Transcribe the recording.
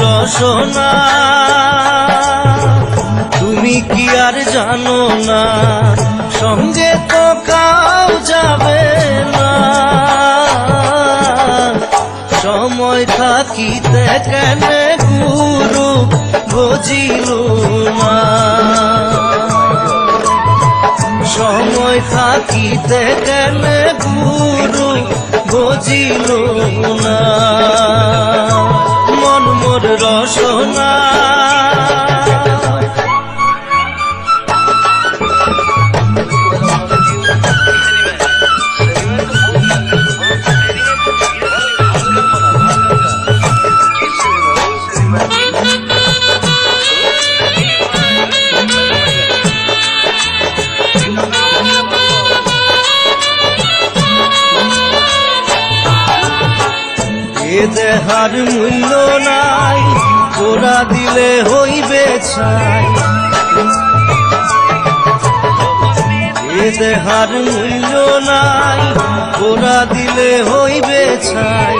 রসনা তুমি কি আর জানো না? কেন গুরু বুঝিল না সময় থাকিতে কেনে গুরু বুঝিল না? দেহার মূল্য নাই তোরা দিলে হইবে ছাই। এ দেহার মূল্য নাই তোরা দিলে হইবে ছাই।